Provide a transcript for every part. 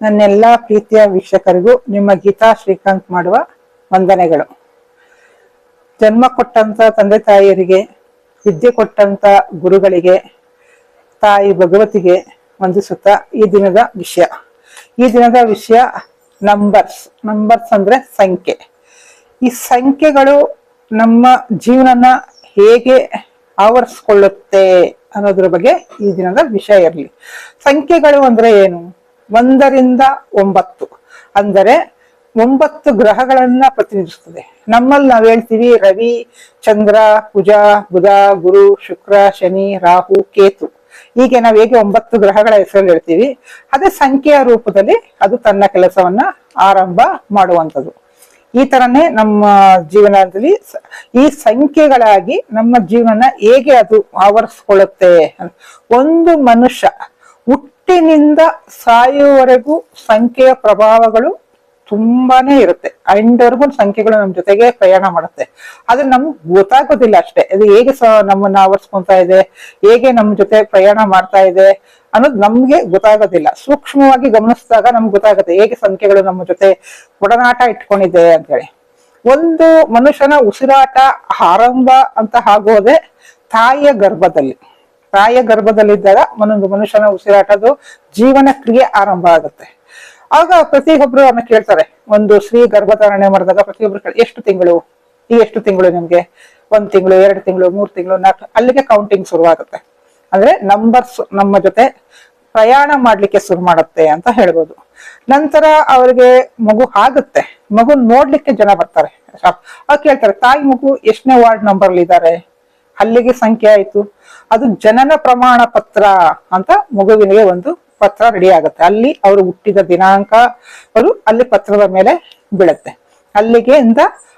ನನ್ನೆಲ್ಲ ಪ್ರೀತಿಯ ವೀಕ್ಷಕರಿಗೂ ನಿಮ್ಮ ಗೀತಾ ಶ್ರೀಕಾಂತ್ ಮಾಡುವ ವಂದನೆಗಳು. ಜನ್ಮ ಕೊಟ್ಟಂತ ತಂದೆ ತಾಯಿಯರಿಗೆ, ವಿದ್ಯೆ ಕೊಟ್ಟಂತ ಗುರುಗಳಿಗೆ, ತಾಯಿ ಭಗವತಿಗೆ ವಂದಿಸುತ್ತಾ ಈ ದಿನದ ವಿಷಯ. ಈ ದಿನದ ವಿಷಯ ನಂಬರ್ಸ್ ನಂಬರ್ಸ್ ಅಂದ್ರೆ ಸಂಖ್ಯೆ. ಈ ಸಂಖ್ಯೆಗಳು ನಮ್ಮ ಜೀವನನ ಹೇಗೆ ಆವರಿಸ್ಕೊಳ್ಳುತ್ತೆ ಅನ್ನೋದ್ರ ಬಗ್ಗೆ ಈ ದಿನದ ವಿಷಯ ಇರಲಿ. ಸಂಖ್ಯೆಗಳು ಅಂದ್ರೆ ಏನು? ಒಂದರಿಂದ ಒಂಬತ್ತು. ಅಂದರೆ ಒಂಬತ್ತು ಗ್ರಹಗಳನ್ನ ಪ್ರತಿನಿಧಿಸುತ್ತದೆ. ನಮ್ಮಲ್ಲಿ ನಾವು ಹೇಳ್ತೀವಿ ರವಿ, ಚಂದ್ರ, ಕುಜ, ಬುಧ, ಗುರು, ಶುಕ್ರ, ಶನಿ, ರಾಹು, ಕೇತು. ಹೀಗೆ ನಾವು ಹೇಗೆ ಒಂಬತ್ತು ಗ್ರಹಗಳ ಹೆಸರಲ್ಲಿ ಹೇಳ್ತೀವಿ. ಅದೇ ಸಂಖ್ಯೆಯ ರೂಪದಲ್ಲಿ ಅದು ತನ್ನ ಕೆಲಸವನ್ನ ಆರಂಭ ಮಾಡುವಂಥದ್ದು. ಈ ತರನೇ ನಮ್ಮ ಜೀವನದಲ್ಲಿ ಈ ಸಂಖ್ಯೆಗಳಾಗಿ ನಮ್ಮ ಜೀವನ ಹೇಗೆ ಅದು ಆವರಿಸ್ಕೊಳ್ಳುತ್ತೆ. ಒಂದು ಮನುಷ್ಯ ಹುಟ್ಟಿನಿಂದ ಸಾಯುವವರೆಗೂ ಸಂಖ್ಯೆಯ ಪ್ರಭಾವಗಳು ತುಂಬಾನೇ ಇರುತ್ತೆ. ಅಂಡವರೆಗೂ ಸಂಖ್ಯೆಗಳು ನಮ್ಮ ಜೊತೆಗೆ ಪ್ರಯಾಣ ಮಾಡುತ್ತೆ. ಆದ್ರೆ ನಮ್ಗೆ ಗೊತ್ತಾಗೋದಿಲ್ಲ ಅಷ್ಟೇ. ಅದು ಹೇಗೆ ನಮ್ಮನ್ನ ಆವರಿಸ್ಕೊಂತಾ ಇದೆ, ಹೇಗೆ ನಮ್ಮ ಜೊತೆ ಪ್ರಯಾಣ ಮಾಡ್ತಾ ಇದೆ ಅನ್ನೋದು ನಮ್ಗೆ ಗೊತ್ತಾಗೋದಿಲ್ಲ. ಸೂಕ್ಷ್ಮವಾಗಿ ಗಮನಿಸಿದಾಗ ನಮ್ಗೆ ಗೊತ್ತಾಗುತ್ತೆ ಹೇಗೆ ಸಂಖ್ಯೆಗಳು ನಮ್ಮ ಜೊತೆ ಒಡನಾಟ ಇಟ್ಕೊಂಡಿದೆ ಅಂತೇಳಿ ಒಂದು ಮನುಷ್ಯನ ಉಸಿರಾಟ ಆರಂಭ ಅಂತ ಆಗೋದೆ ತಾಯಿಯ ಗರ್ಭದಲ್ಲಿ. ತಾಯಿಯ ಗರ್ಭದಲ್ಲಿದ್ದಾಗ ಮನೊಂದು ಮನುಷ್ಯನ ಉಸಿರಾಟದು ಜೀವನ ಕ್ರಿಯೆ ಆರಂಭ ಆಗುತ್ತೆ. ಆಗ ಪ್ರತಿಯೊಬ್ರು ಅವ್ರನ್ನ ಕೇಳ್ತಾರೆ. ಒಂದು ಸ್ತ್ರೀ ಗರ್ಭಧಾರಣೆ ಮಾಡಿದಾಗ ಪ್ರತಿಯೊಬ್ರು ಕೇಳಿ, ಎಷ್ಟು ತಿಂಗಳು? ಈ ಎಷ್ಟು ತಿಂಗಳು ನಿಮ್ಗೆ? ಒಂದ್ ತಿಂಗಳು, ಎರಡು ತಿಂಗಳು, ಮೂರ್ ತಿಂಗಳು, ನಾಲ್ಕು, ಅಲ್ಲಿಗೆ ಕೌಂಟಿಂಗ್ ಶುರುವಾಗುತ್ತೆ. ಅಂದ್ರೆ ನಂಬರ್ಸ್ ನಮ್ಮ ಜೊತೆ ಪ್ರಯಾಣ ಮಾಡ್ಲಿಕ್ಕೆ ಶುರು ಮಾಡುತ್ತೆ ಅಂತ ಹೇಳ್ಬೋದು. ನಂತರ ಅವರಿಗೆ ಮಗು ಆಗುತ್ತೆ. ಮಗು ನೋಡ್ಲಿಕ್ಕೆ ಜನ ಬರ್ತಾರೆ. ಆ ಕೇಳ್ತಾರೆ, ತಾಯಿ ಮಗು ಎಷ್ಟನೇ ವಾರ್ಡ್ ನಂಬರ್ ಇದ್ದಾರೆ? ಅಲ್ಲಿಗೆ ಸಂಖ್ಯೆ ಆಯ್ತು. ಅದು ಜನನ ಪ್ರಮಾಣ ಪತ್ರ ಅಂತ ಮಗುವಿನಿಗೆ ಒಂದು ಪತ್ರ ರೆಡಿ ಆಗುತ್ತೆ. ಅಲ್ಲಿ ಅವರು ಹುಟ್ಟಿದ ದಿನಾಂಕ ಅವರು ಅಲ್ಲಿ ಪತ್ರದ ಮೇಲೆ ಬೀಳುತ್ತೆ. ಅಲ್ಲಿಗೆ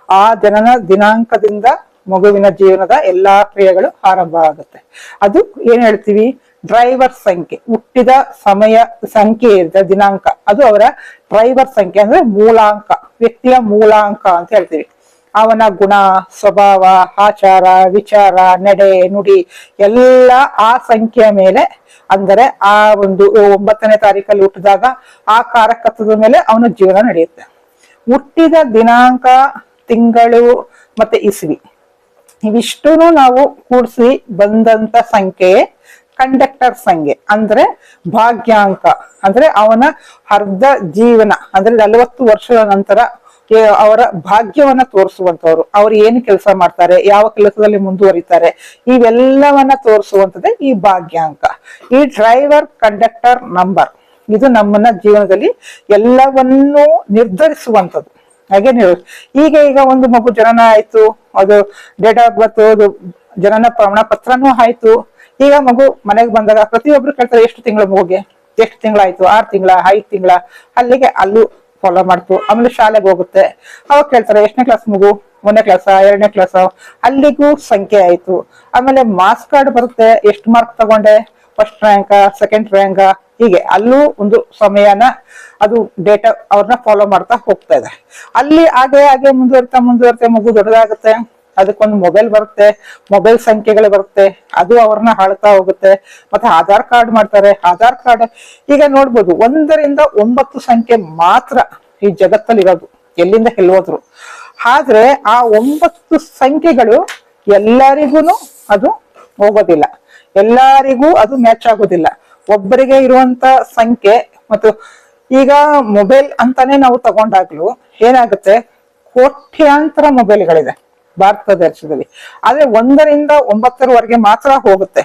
ಆ ಜನನ ದಿನಾಂಕದಿಂದ ಮಗುವಿನ ಜೀವನದ ಎಲ್ಲಾ ಕ್ರಿಯೆಗಳು ಆರಂಭ ಆಗುತ್ತೆ. ಅದು ಏನ್ ಹೇಳ್ತೀವಿ? ಡ್ರೈವರ್ ಸಂಖ್ಯೆ. ಹುಟ್ಟಿದ ಸಮಯ ಸಂಖ್ಯೆ ಇರುತ್ತೆ ದಿನಾಂಕ. ಅದು ಅವರ ಡ್ರೈವರ್ ಸಂಖ್ಯೆ ಅಂದ್ರೆ ಮೂಲಾಂಕ. ವ್ಯಕ್ತಿಯ ಮೂಲಾಂಕ ಅಂತ ಹೇಳ್ತೀವಿ. ಅವನ ಗುಣ, ಸ್ವಭಾವ, ಆಚಾರ, ವಿಚಾರ, ನಡೆ, ನುಡಿ ಎಲ್ಲ ಆ ಸಂಖ್ಯೆಯ ಮೇಲೆ ಅಂದರೆ ಆ ಒಂದು ಒಂಬತ್ತನೇ ತಾರೀಕಲ್ಲಿ ಹುಟ್ಟಿದಾಗ ಆ ಕಾರಕತ್ವದ ಮೇಲೆ ಅವನ ಜೀವನ ನಡೆಯುತ್ತೆ. ಹುಟ್ಟಿದ ದಿನಾಂಕ, ತಿಂಗಳು ಮತ್ತೆ ಇಸ್ವಿ. ಇವಿಷ್ಟೂ ನಾವು ಕೂಡಿಸಿ ಬಂದಂತ ಸಂಖ್ಯೆ ಕಂಡಕ್ಟರ್ ಸಂಖ್ಯೆ ಅಂದ್ರೆ ಭಾಗ್ಯಾಂಕ. ಅಂದ್ರೆ ಅವನ ಅರ್ಧ ಜೀವನ, ಅಂದ್ರೆ ನಲವತ್ತು ವರ್ಷದ ನಂತರ ಅವರ ಭಾಗ್ಯವನ್ನ ತೋರಿಸುವಂತವ್ರು ಅವ್ರು ಏನು ಕೆಲಸ ಮಾಡ್ತಾರೆ, ಯಾವ ಕೆಲಸದಲ್ಲಿ ಮುಂದುವರಿತಾರೆ, ಇವೆಲ್ಲವನ್ನ ತೋರಿಸುವಂತದ್ದೇ ಈ ಭಾಗ್ಯಾಂಕ. ಈ ಡ್ರೈವರ್ ಕಂಡಕ್ಟರ್ ನಂಬರ್ ಇದು ನಮ್ಮನ್ನ ಜೀವನದಲ್ಲಿ ಎಲ್ಲವನ್ನೂ ನಿರ್ಧರಿಸುವಂತದ್ದು ಹಾಗೆ ಈಗ ಈಗ ಒಂದು ಮಗು ಜನನ ಆಯ್ತು, ಅದು ಡೇಟ್ ಆಫ್ ಬರ್ತ್ ಅದು ಜನನ ಪ್ರಮಾಣ ಪತ್ರನೂ ಆಯ್ತು. ಈಗ ಮಗು ಮನೆಗೆ ಬಂದಾಗ ಪ್ರತಿಯೊಬ್ರು ಕೇಳ್ತಾರೆ, ಎಷ್ಟು ತಿಂಗಳ ಮಗುಗೆ? ಎಷ್ಟು ತಿಂಗಳಾಯ್ತು? ಆರು ತಿಂಗಳ, ಐದು ತಿಂಗಳ? ಅಲ್ಲಿಗೆ ಅಲ್ಲೂ ಫಾಲೋ ಮಾಡ್ತು. ಆಮೇಲೆ ಶಾಲೆಗೆ ಹೋಗುತ್ತೆ. ಅವಾಗ ಕೇಳ್ತಾರೆ, ಎಷ್ಟನೇ ಕ್ಲಾಸ್ ಮಗು? ಒಂದನೇ ಕ್ಲಾಸ ಎರಡನೇ ಕ್ಲಾಸ ಅಲ್ಲಿಗೂ ಸಂಖ್ಯೆ ಆಯ್ತು. ಆಮೇಲೆ ಮಾರ್ಕ್ಸ್ ಕಾರ್ಡ್ ಬರುತ್ತೆ. ಎಷ್ಟು ಮಾರ್ಕ್ ತಗೊಂಡೆ? ಫಸ್ಟ್ ರ್ಯಾಂಕ ಸೆಕೆಂಡ್ ರ್ಯಾಂಕ ಹೀಗೆ. ಅಲ್ಲೂ ಒಂದು ಸಮಯನ ಅದು ಡೇಟಾ ಅವ್ರನ್ನ ಫಾಲೋ ಮಾಡ್ತಾ ಹೋಗ್ತಾ ಇದೆ. ಅಲ್ಲಿ ಹಾಗೆ ಹಾಗೆ ಮುಂದುವರಿತಾ ಮುಂದುವರಿತಾ ಮಗು ದೊಡ್ಡದಾಗುತ್ತೆ. ಅದಕ್ಕೊಂದು ಮೊಬೈಲ್ ಬರುತ್ತೆ, ಮೊಬೈಲ್ ಸಂಖ್ಯೆಗಳು ಬರುತ್ತೆ, ಅದು ಅವ್ರನ್ನ ಹಾಳ್ತಾ ಹೋಗುತ್ತೆ. ಮತ್ತೆ ಆಧಾರ್ ಕಾರ್ಡ್ ಮಾಡ್ತಾರೆ. ಆಧಾರ್ ಕಾರ್ಡ್ ಈಗ ನೋಡ್ಬೋದು, ಒಂದರಿಂದ ಒಂಬತ್ತು ಸಂಖ್ಯೆ ಮಾತ್ರ ಈ ಜಗತ್ತಲ್ಲಿ ಇರೋದು, ಎಲ್ಲಿಂದ ಎಲ್ಲೋದ್ರು. ಆದ್ರೆ ಆ ಒಂಬತ್ತು ಸಂಖ್ಯೆಗಳು ಎಲ್ಲರಿಗೂ ಅದು ಹೋಗೋದಿಲ್ಲ. ಎಲ್ಲರಿಗೂ ಅದು ಮ್ಯಾಚ್ ಆಗೋದಿಲ್ಲ. ಒಬ್ಬರಿಗೆ ಇರುವಂತ ಸಂಖ್ಯೆ ಮತ್ತು ಈಗ ಮೊಬೈಲ್ ಅಂತಾನೆ ನಾವು ತಗೊಂಡಾಗ್ಲೂ ಏನಾಗುತ್ತೆ? ಕೋಟ್ಯಾಂತರ ಮೊಬೈಲ್ಗಳಿದೆ. ಭಾರತ ದೇಶದಲ್ಲಿ. ಆದ್ರೆ ಒಂದರಿಂದ ಒಂಬತ್ತರವರೆಗೆ ಮಾತ್ರ ಹೋಗುತ್ತೆ.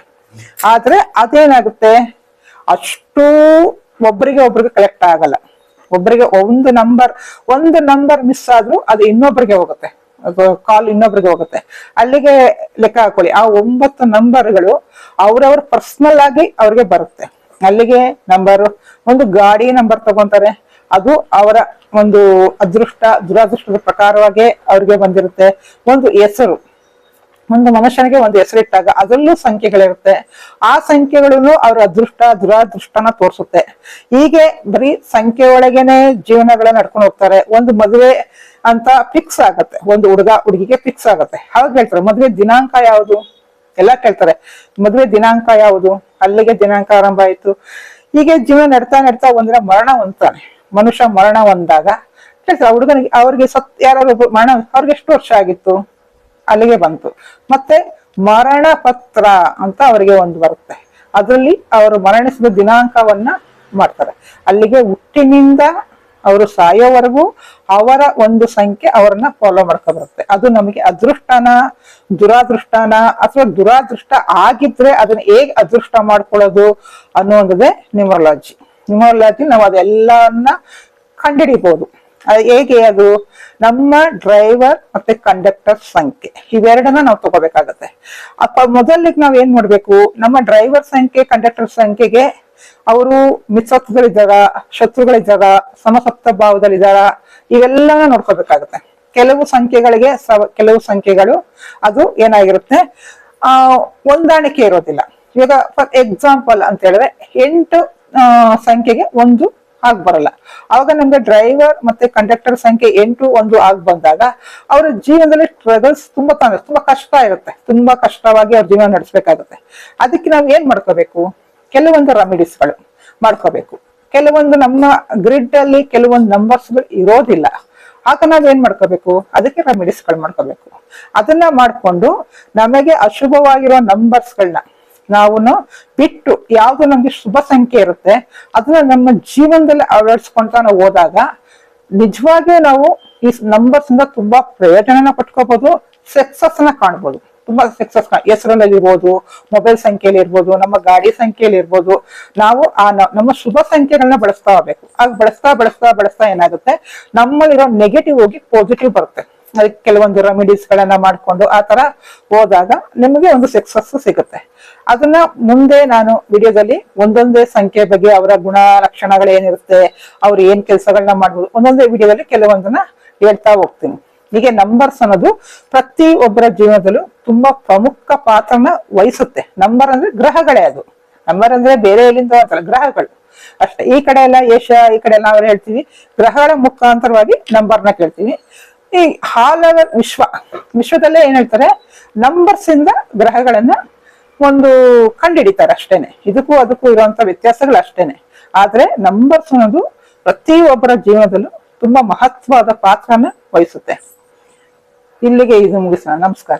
ಆದ್ರೆ ಅದೇನಾಗುತ್ತೆ? ಅಷ್ಟು ಒಬ್ಬರಿಗೆ ಒಬ್ರಿಗೆ ಕಲೆಕ್ಟ್ ಆಗಲ್ಲ. ಒಬ್ಬರಿಗೆ ಒಂದು ನಂಬರ್ ಒಂದು ನಂಬರ್ ಮಿಸ್ ಆದ್ರೂ ಅದು ಇನ್ನೊಬ್ಬರಿಗೆ ಹೋಗುತ್ತೆ. ಕಾಲ್ ಇನ್ನೊಬ್ರಿಗೆ ಹೋಗುತ್ತೆ. ಅಲ್ಲಿಗೆ ಲೆಕ್ಕ ಹಾಕೊಳ್ಳಿ. ಆ ಒಂಬತ್ತು ನಂಬರ್ಗಳು ಅವ್ರವ್ರ ಪರ್ಸನಲ್ ಆಗಿ ಅವ್ರಿಗೆ ಬರುತ್ತೆ. ಅಲ್ಲಿಗೆ ನಂಬರ್ ಒಂದು ಗಾಡಿ ನಂಬರ್ ತಗೊಂತಾರೆ. ಅದು ಅವರ ಒಂದು ಅದೃಷ್ಟ, ದುರಾದೃಷ್ಟದ ಪ್ರಕಾರವಾಗೇ ಅವ್ರಿಗೆ ಬಂದಿರುತ್ತೆ. ಒಂದು ಹೆಸರು, ಒಂದು ಮನುಷ್ಯನಿಗೆ ಒಂದು ಹೆಸರಿಟ್ಟಾಗ ಅದರಲ್ಲೂ ಸಂಖ್ಯೆಗಳಿರುತ್ತೆ. ಆ ಸಂಖ್ಯೆಗಳನ್ನು ಅವ್ರ ಅದೃಷ್ಟ, ದುರಾದೃಷ್ಟನ ತೋರಿಸುತ್ತೆ. ಹೀಗೆ ಬರೀ ಸಂಖ್ಯೆ ಒಳಗೇನೆ ಜೀವನಗಳನ್ನ ನಡ್ಕೊಂಡು ಹೋಗ್ತಾರೆ. ಒಂದು ಮದುವೆ ಅಂತ ಫಿಕ್ಸ್ ಆಗತ್ತೆ. ಒಂದು ಹುಡುಗ, ಹುಡುಗಿಗೆ ಫಿಕ್ಸ್ ಆಗತ್ತೆ. ಹಾಗೆ ಹೇಳ್ತಾರೆ. ಮದುವೆ ದಿನಾಂಕ ಯಾವುದು? ಎಲ್ಲ ಕೇಳ್ತಾರೆ. ಮದುವೆ ದಿನಾಂಕ ಯಾವುದು? ಅಲ್ಲಿಗೆ ದಿನಾಂಕ ಆರಂಭ ಆಯ್ತು. ಹೀಗೆ ಜೀವನ ನಡ್ತಾ ನಡ್ತಾ ಒಂದಿನ ಮರಣ ಹೊಂದ್ತಾನೆ. ಮನುಷ್ಯ ಮರಣ ಹೊಂದಾಗ ಕೇಳ್ತಾರೆ ಹುಡುಗನಿಗೆ ಅವ್ರಿಗೆ ಸತ್ ಯಾರು ಮರಣ, ಅವ್ರಿಗೆ ಎಷ್ಟು ವರ್ಷ ಆಗಿತ್ತು? ಅಲ್ಲಿಗೆ ಬಂತು. ಮತ್ತೆ ಮರಣ ಪತ್ರ ಅಂತ ಅವರಿಗೆ ಒಂದು ಬರುತ್ತೆ. ಅದರಲ್ಲಿ ಅವರು ಮರಣಿಸಿದ ದಿನಾಂಕವನ್ನ ಮಾಡ್ತಾರೆ. ಅಲ್ಲಿಗೆ ಹುಟ್ಟಿನಿಂದ ಅವರು ಸಾಯೋವರೆಗೂ ಅವರ ಒಂದು ಸಂಖ್ಯೆ ಅವರನ್ನ ಫಾಲೋ ಮಾಡ್ಕೊ ಬರುತ್ತೆ. ಅದು ನಮಗೆ ಅದೃಷ್ಟನ, ದುರಾದೃಷ್ಟನ ಅಥವಾ ದುರಾದೃಷ್ಟ ಆಗಿದ್ರೆ ಅದನ್ನ ಹೇಗೆ ಅದೃಷ್ಟ ಮಾಡ್ಕೊಳ್ಳೋದು ಅನ್ನುವಂಥದ್ದೇ ನ್ಯೂಮರಾಲಜಿ ನ್ಯೂಮರಾಲಜಿ ನಾವು ಅದೆಲ್ಲವನ್ನ ಕಂಡುಹಿಡಿಬಹುದು ಅದು ಹೇಗೆ ಅದು? ನಮ್ಮ ಡ್ರೈವರ್ ಮತ್ತೆ ಕಂಡಕ್ಟರ್ ಸಂಖ್ಯೆ. ಇವೆರಡನ್ನ ನಾವು ತಗೋಬೇಕಾಗತ್ತೆ. ಅಪ್ಪ ಮೊದಲಿಗೆ ನಾವ್ ಏನ್ ಮಾಡ್ಬೇಕು? ನಮ್ಮ ಡ್ರೈವರ್ ಸಂಖ್ಯೆ ಕಂಡಕ್ಟರ್ ಸಂಖ್ಯೆಗೆ ಅವರು ಮಿತ್ಸತ್ವಗಳಿದ್ದಾರ ಶತ್ರುಗಳಿದ್ದಾರ? ಸಮಸಪ್ತ ಭಾವದಲ್ಲಿದ್ದಾರ? ಇವೆಲ್ಲನ ನೋಡ್ಕೋಬೇಕಾಗತ್ತೆ. ಕೆಲವು ಸಂಖ್ಯೆಗಳಿಗೆ ಕೆಲವು ಸಂಖ್ಯೆಗಳು ಅದು ಏನಾಗಿರುತ್ತೆ? ಆ, ಹೊಂದಾಣಿಕೆ ಇರೋದಿಲ್ಲ. ಇವಾಗ ಫಾರ್ ಎಕ್ಸಾಂಪಲ್ ಅಂತ ಹೇಳಿದ್ರೆ ಎಂಟು ಸಂಖ್ಯೆಗೆ ಒಂದು ಆಗ್ ಬರಲ್ಲ. ಅವಾಗ ನಮ್ಗೆ ಡ್ರೈವರ್ ಮತ್ತೆ ಕಂಡಕ್ಟರ್ ಸಂಖ್ಯೆ ಎಂಟು, ಒಂದು ಆಗ್ ಬಂದಾಗ ಅವರ ಜೀವನದಲ್ಲಿ ಸ್ಟ್ರಗಲ್ಸ್ ತುಂಬಾ ತಾನೆ ತುಂಬಾ ಕಷ್ಟ ಇರುತ್ತೆ. ತುಂಬಾ ಕಷ್ಟವಾಗಿ ಅವ್ರ ಜೀವನ ನಡೆಸಬೇಕಾಗುತ್ತೆ. ಅದಕ್ಕೆ ನಾವು ಏನ್ ಮಾಡ್ಕೋಬೇಕು? ಕೆಲವೊಂದು ರೆಮಿಡೀಸ್ಗಳು ಮಾಡ್ಕೋಬೇಕು. ಕೆಲವೊಂದು ನಮ್ಮ ಗ್ರಿಡ್ ಅಲ್ಲಿ ಕೆಲವೊಂದು ನಂಬರ್ಸ್ಗಳು ಇರೋದಿಲ್ಲ. ಆಗ ನಾವ್ ಏನ್ ಮಾಡ್ಕೋಬೇಕು? ಅದಕ್ಕೆ ರೆಮಿಡೀಸ್ಗಳು ಮಾಡ್ಕೋಬೇಕು. ಅದನ್ನ ಮಾಡ್ಕೊಂಡು ನಮಗೆ ಅಶುಭವಾಗಿರೋ ನಂಬರ್ಸ್ಗಳನ್ನ ನಾವು ಬಿಟ್ಟು ಯಾವುದು ನಮ್ಗೆ ಶುಭ ಸಂಖ್ಯೆ ಇರುತ್ತೆ, ಅದನ್ನ ನಮ್ಮ ಜೀವನದಲ್ಲಿ ಅಳವಡಿಸ್ಕೊಂತ ನಾವು ಹೋದಾಗ ನಿಜವಾಗಿಯೂ ನಾವು ಈ ನಂಬರ್ಸ್ ಇಂದ ತುಂಬಾ ಪ್ರಯೋಜನನ ಪಟ್ಕೋಬಹುದು ಸಕ್ಸಸ್ನ ಕಾಣ್ಬೋದು. ತುಂಬಾ ಸಕ್ಸಸ್ ಹೆಸರಲ್ಲಿ ಇರ್ಬೋದು ಮೊಬೈಲ್ ಸಂಖ್ಯೆಯಲ್ಲಿ ಇರ್ಬೋದು ನಮ್ಮ ಗಾಡಿ ಸಂಖ್ಯೆಯಲ್ಲಿ ಇರ್ಬೋದು ನಾವು ಆ ನಮ್ಮ ಶುಭ ಸಂಖ್ಯೆಗಳನ್ನ ಬಳಸ್ತಾ ಹೋಗ್ಬೇಕು. ಆಗ ಬಳಸ್ತಾ ಬಳಸ್ತಾ ಬಳಸ್ತಾ ಏನಾಗುತ್ತೆ? ನಮ್ಮಲ್ಲಿರೋ ನೆಗೆಟಿವ್ ಹೋಗಿ ಪಾಸಿಟಿವ್ ಬರುತ್ತೆ. ಅದಕ್ಕೆ ಕೆಲವೊಂದು ರೆಮಿಡೀಸ್ ಗಳನ್ನ ಮಾಡ್ಕೊಂಡು ಆ ತರ ಹೋದಾಗ ನಿಮಗೆ ಒಂದು ಸಕ್ಸಸ್ ಸಿಗುತ್ತೆ. ಅದನ್ನ ಮುಂದೆ ನಾನು ವಿಡಿಯೋದಲ್ಲಿ ಒಂದೊಂದೇ ಸಂಖ್ಯೆ ಬಗ್ಗೆ ಅವರ ಗುಣ ಲಕ್ಷಣಗಳು ಏನಿರುತ್ತೆ, ಅವ್ರು ಏನ್ ಕೆಲಸಗಳನ್ನ ಮಾಡ್ಬೋದು, ಒಂದೊಂದೇ ವಿಡಿಯೋದಲ್ಲಿ ಕೆಲವೊಂದನ್ನ ಹೇಳ್ತಾ ಹೋಗ್ತೀನಿ. ಹೀಗೆ ನಂಬರ್ಸ್ ಅನ್ನೋದು ಪ್ರತಿ ಒಬ್ಬರ ಜೀವನದಲ್ಲೂ ತುಂಬಾ ಪ್ರಮುಖ ಪಾತ್ರನ ವಹಿಸುತ್ತೆ. ನಂಬರ್ ಅಂದ್ರೆ ಗ್ರಹಗಳೇ ಅದು. ನಂಬರ್ ಅಂದ್ರೆ ಬೇರೆ ಎಲ್ಲಿಂದ ಅಂತಲ್ಲ, ಗ್ರಹಗಳು. ಅಷ್ಟೇ. ಈ ಕಡೆ ಎಲ್ಲ ಏಷ್ಯಾ, ಈ ಕಡೆ ಎಲ್ಲ ನಾವು ಹೇಳ್ತೀವಿ, ಗ್ರಹಗಳ ಮುಖಾಂತರವಾಗಿ ನಂಬರ್ನ ಕೇಳ್ತೀವಿ. ಈ ಹಾಲ್ ವಿಶ್ವ, ವಿಶ್ವದಲ್ಲೇ ಏನ್ ಹೇಳ್ತಾರೆ? ನಂಬರ್ಸ್ ಇಂದ ಗ್ರಹಗಳನ್ನ ಒಂದು ಕಂಡುಹಿಡಿತಾರೆ ಅಷ್ಟೇನೆ. ಇದಕ್ಕೂ ಅದಕ್ಕೂ ಇರುವಂತ ವ್ಯತ್ಯಾಸಗಳು ಅಷ್ಟೇನೆ. ಆದ್ರೆ ನಂಬರ್ಸ್ ಅನ್ನೋದು ಪ್ರತಿಯೊಬ್ಬರ ಜೀವನದಲ್ಲೂ ತುಂಬಾ ಮಹತ್ವದ ಪಾತ್ರನ ವಹಿಸುತ್ತೆ. ಇಲ್ಲಿಗೆ ಇದು ಮುಗಿಸೋಣ. ನಮಸ್ಕಾರ.